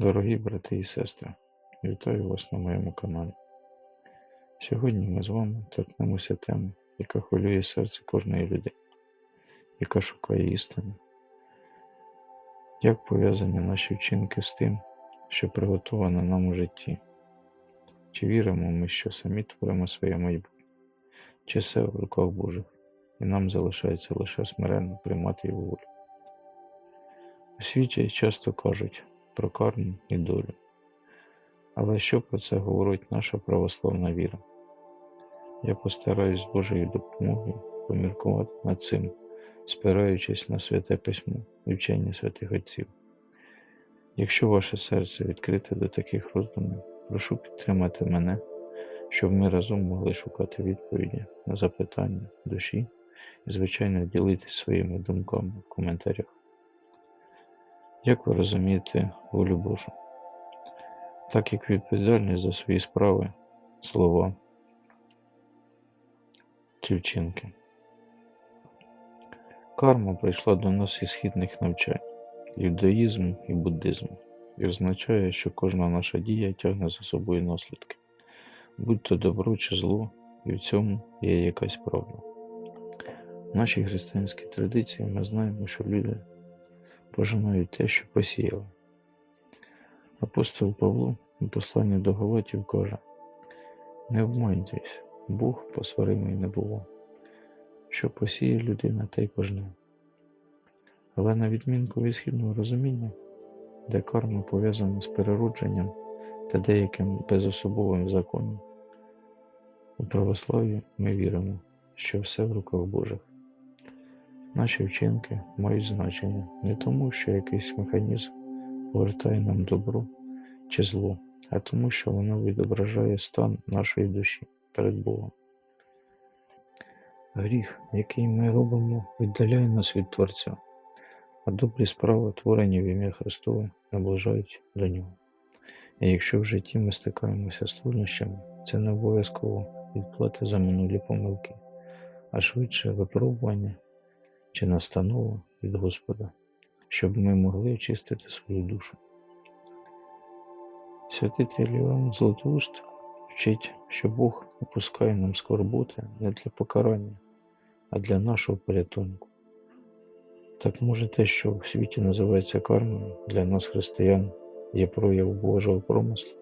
Дорогі брати і сестри, вітаю вас на моєму каналі. Сьогодні ми з вами торкнемося теми, яка хвилює серце кожної людини, яка шукає істини. Як пов'язані наші вчинки з тим, що приготовано нам у житті? Чи віримо ми, що самі творимо своє майбутнє, чи все в руках Божих, і нам залишається лише смиренно приймати його волю? У світі часто кажуть про карму і долю. Але що про це говорить наша православна віра? Я постараюсь з Божою допомогою поміркувати над цим, спираючись на святе письмо і вчення святих отців. Якщо ваше серце відкрите до таких роздумів, прошу підтримати мене, щоб ми разом могли шукати відповіді на запитання душі і, звичайно, ділитись своїми думками в коментарях. Як ви розумієте волю Божу? Так як відповідальність за свої справи, слова чи вчинки. Карма прийшла до нас із східних навчань, юдаїзму і буддизму, і означає, що кожна наша дія тягне за собою наслідки, будь то добро чи зло, і в цьому є якась правда. В нашій християнській традиції ми знаємо, що люди пожинають те, що посіяли. Апостол Павло у посланні до Галатів каже: Не обманьтесь, Бог посваримий не було. Що посіє людина, те й пожне. Але на відмінку від східного розуміння, де карма пов'язана з переродженням та деяким безособовим законом, у православ'ї ми віримо, що все в руках Божих. Наші вчинки мають значення не тому, що якийсь механізм повертає нам добро чи зло, а тому, що воно відображає стан нашої душі перед Богом. Гріх, який ми робимо, віддаляє нас від Творця, а добрі справи, творені в ім'я Христове, наближають до нього. І якщо в житті ми стикаємося з труднощами, це не обов'язково відплата за минулі помилки, а швидше випробування чи настанова від Господа, щоб ми могли очистити свою душу. Святитель Іоанн Златоуст вчить, що Бог опускає нам скорботи не для покарання, а для нашого порятунку. Так може те, що в світі називається кармою, для нас, християн, є прояв Божого промислу.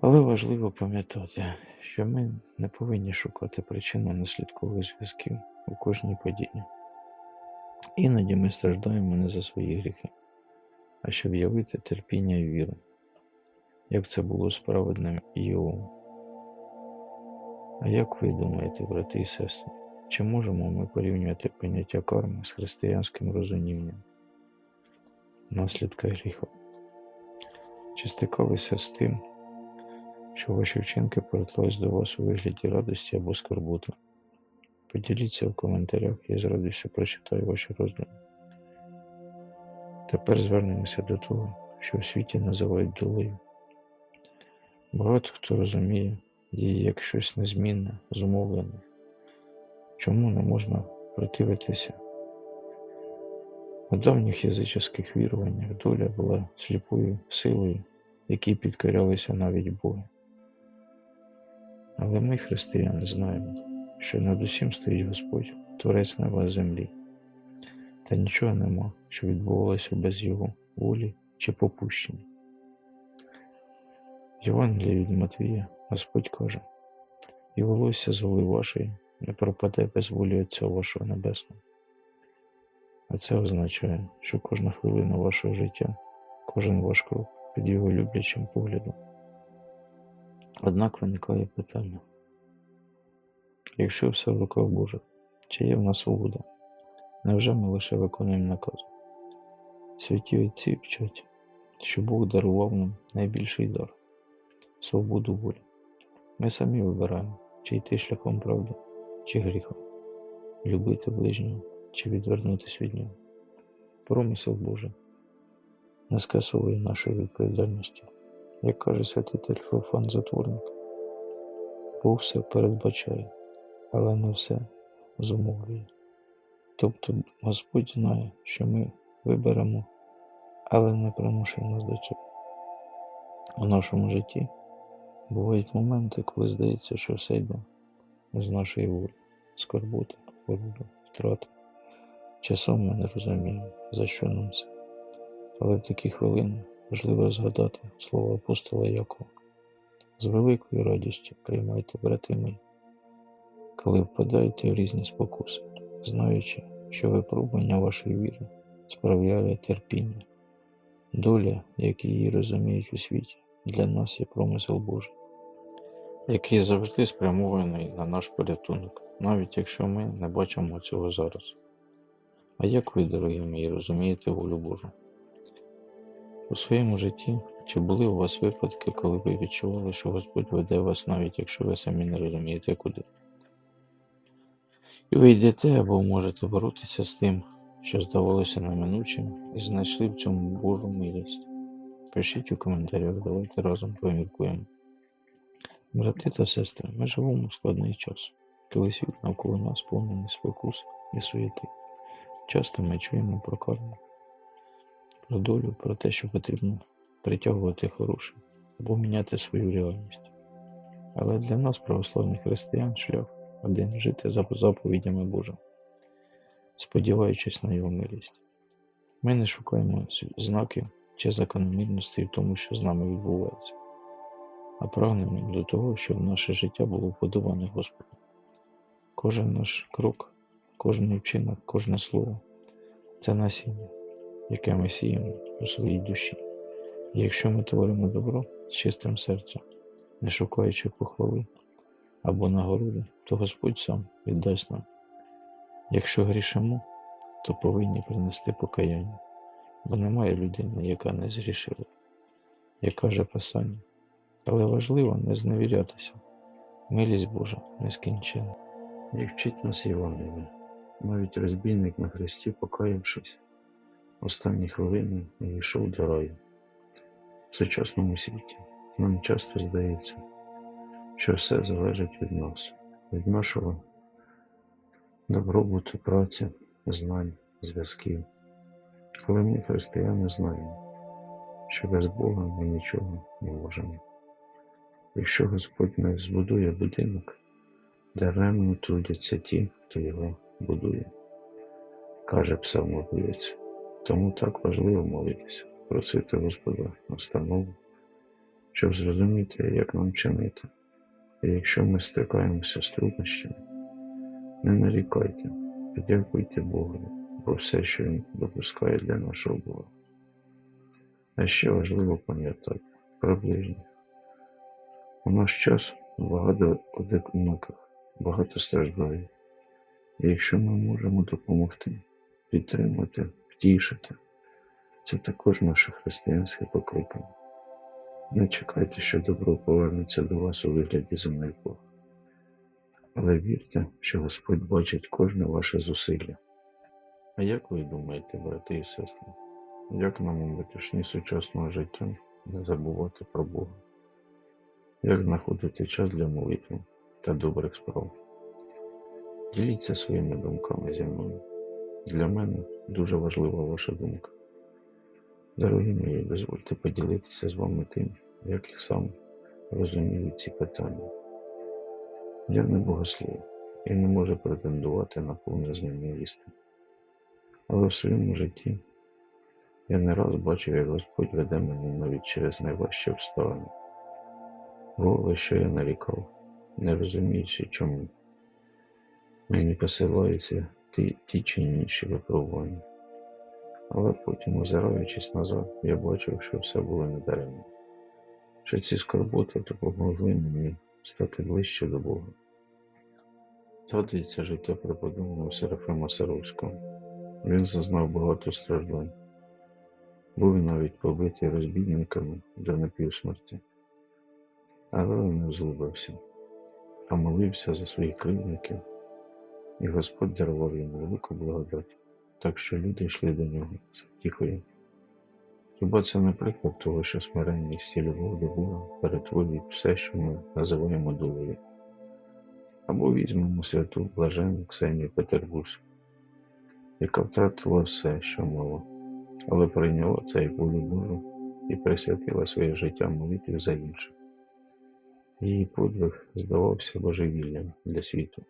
Але важливо пам'ятати, що ми не повинні шукати причинно наслідкових зв'язків у кожній події. Іноді ми страждаємо не за свої гріхи, а щоб явити терпіння і віру, як це було справедним Іовом. А як ви думаєте, брати і сестри, чи можемо ми порівнювати поняття карми з християнським розумінням, наслідка гріха? Чи стикалися з тим, що ваші вчинки повертались до вас у вигляді радості або скорботи? Поділіться в коментарях, я з радістю прочитаю ваші роздуми. Тепер звернемося до того, що в світі називають долею. Багато хто розуміє її як щось незмінне, зумовлене. Чому не можна противитися? У давніх язичних віруваннях доля була сліпою силою, якій підкорялися навіть Боги. Але ми, християни, знаємо, що над усім стоїть Господь, Творець неба і землі, та нічого нема, що відбувалося без Його волі чи попущення. В Євангелії від Матвія Господь каже, і волосся з воли вашої не пропаде без волі Отця вашого Небесного. А це означає, що кожна хвилина вашого життя, кожен ваш крок під його люблячим поглядом. Однак виникає питання. Якщо все в руках Божих, чи є в нас свобода? Невже ми лише виконуємо наказ? Святі отці вчать, що Бог дарував нам найбільший дар свободу волі. Ми самі вибираємо, чи йти шляхом правди, чи гріхом, любити ближнього, чи відвернутися від нього. Промисел Божий не скасовує нашої відповідальності, як каже святитель Феофан Затворник. Бог все передбачає, але не все зумовлює. Тобто Господь знає, що ми виберемо, але не примушує нас до цього. У нашому житті бувають моменти, коли здається, що все йде з нашої волі, скорботи, хвороби, втрати. Часом ми не розуміємо, за що нам це. Але в такі хвилини важливо згадати слова апостола Якова. З великою радістю приймайте, брати мої, коли впадаєте в різні спокуси, знаючи, що випробування вашої віри справляє терпіння. Доля, як її розуміють у світі, для нас є промисел Божий, який завжди спрямований на наш порятунок, навіть якщо ми не бачимо цього зараз. А як ви, дорогі мої, розумієте волю Божу? У своєму житті чи були у вас випадки, коли ви відчували, що Господь веде вас, навіть якщо ви самі не розумієте куди? І ви йдете або можете боротися з тим, що здавалося неминучим, і знайшли в цьому Божу милість. Пишіть у коментарях, давайте разом поміркуємо. Брати та сестри, ми живемо в складний час, коли світ навколо нас повнений спокус і суєти. Часто ми чуємо про карму, про долю, про те, що потрібно притягувати хороше або міняти свою реальність. Але для нас, православних християн, шлях один жити за заповідями Божими, сподіваючись на його милість. Ми не шукаємо знаків чи закономірностей в тому, що з нами відбувається, а прагнемо до того, щоб наше життя було вподобане Господу. Кожен наш крок, кожен вчинок, кожне слово це насіння, яке ми сіємо у своїй душі. І якщо ми творимо добро з чистим серцем, не шукаючи похвали або нагороди, то Господь сам віддасть нам. Якщо грішимо, то повинні принести покаяння, бо немає людини, яка не згрішила, як каже Писання. Але важливо не зневірятися. Милість Божа нескінчена. І вчить нас Євангелія. Навіть розбійник на хресті, покаявшись, останні хвилини йшов до раю. В сучасному світі нам часто здається, що все залежить від нас, від нашого добробуту, праці, знань, зв'язків. Але ми, християни, знаємо, що без Бога ми нічого не можемо. Якщо Господь не збудує будинок, даремно трудяться ті, хто його будує, каже псалмопівець. Тому так важливо молитися, просити Господа настанову, щоб зрозуміти, як нам чинити. І якщо ми стикаємося з труднощами, не нарікайте, подякуйте Богу, бо все, що Він допускає для нашого Бога. А ще важливо пам'ятати про ближніх. У наш час багато одиноких, багато страждає. І якщо ми можемо допомогти, підтримати, втішити, це також наше християнське покликання. Не чекайте, що добро повернеться до вас у вигляді земних Бог. Але вірте, що Господь бачить кожне ваше зусилля. А як ви думаєте, брати і сестри, як нам у метушні сучасного життя не забувати про Бога? Як знаходити час для молитви та добрих справ? Діліться своїми думками зі мною. Для мене дуже важлива ваша думка. Дорогі мої, дозвольте поділитися з вами тим, як я сам розумію ці питання. Я не богослов і не можу претендувати на повне знання істини. Але в своєму житті я не раз бачив, як Господь веде мене навіть через найважчі обставини. Бувало, що я нарікав, не розуміючи, чому мені посилаються ті, ті чи інші випробування. Але потім, озираючись назад, я бачив, що все було недаремно, що ці скорботи допомогли мені стати ближче до Бога. Згадується життя преподобного Серафима Саровського. Він зазнав багато страждань, був навіть побитий розбійниками до напівсмерті, але не злубився, а молився за своїх кривдників, і Господь дарував йому велику благодать, так що люди йшли до нього з втіхою. Хіба це не приклад того, що смиренність і любов до Бога перетворюють все, що ми називаємо долею? Або візьмемо святу блаженну Ксенію Петербурзьку, яка втратила все, що мала, але прийняла це як волю Божу і присвятила своє життя молитві за інших. Її подвиг здавався божевільним для світу,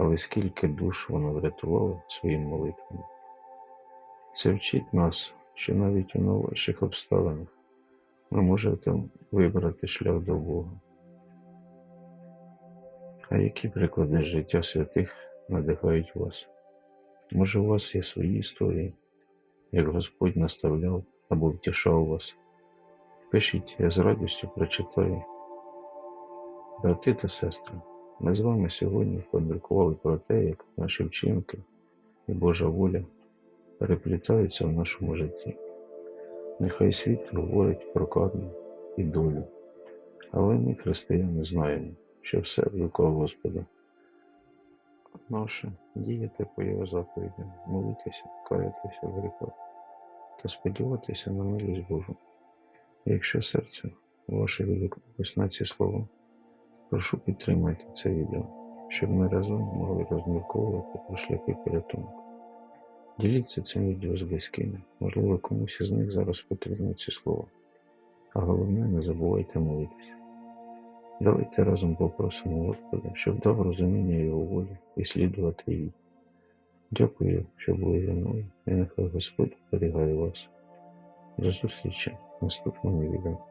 але скільки душ вона врятувала своїм молитвами. Це вчить нас, що навіть у найважчих обставинах ви можете вибрати шлях до Бога. А які приклади життя святих надихають вас? Може, у вас є свої історії, як Господь наставляв або втішав вас? Пишіть, я з радістю прочитаю. Брати та сестри, ми з вами сьогодні поміркували про те, як наші вчинки і Божа воля переплітаються в нашому житті. Нехай світ говорить про карму і долю, але ми, християни, знаємо, що все в руках Господа. Наше діяти по його заповідям, молитися, каятися в гріхах та сподіватися на милість Божу. Якщо серце ваше відгукнулось на ці слова, прошу підтримайте це відео, щоб ми разом могли розмірковувати про шляхи порятунку. Діліться цим відео з близькими, можливо, комусь із них зараз потрібні ці слова. А головне, не забувайте молитися. Давайте разом попросимо Господа, щоб дав розуміння Його волі і слідувати їй. Дякую, що були зі мною, і нехай Господь оберігає вас. До зустрічі в наступному відео.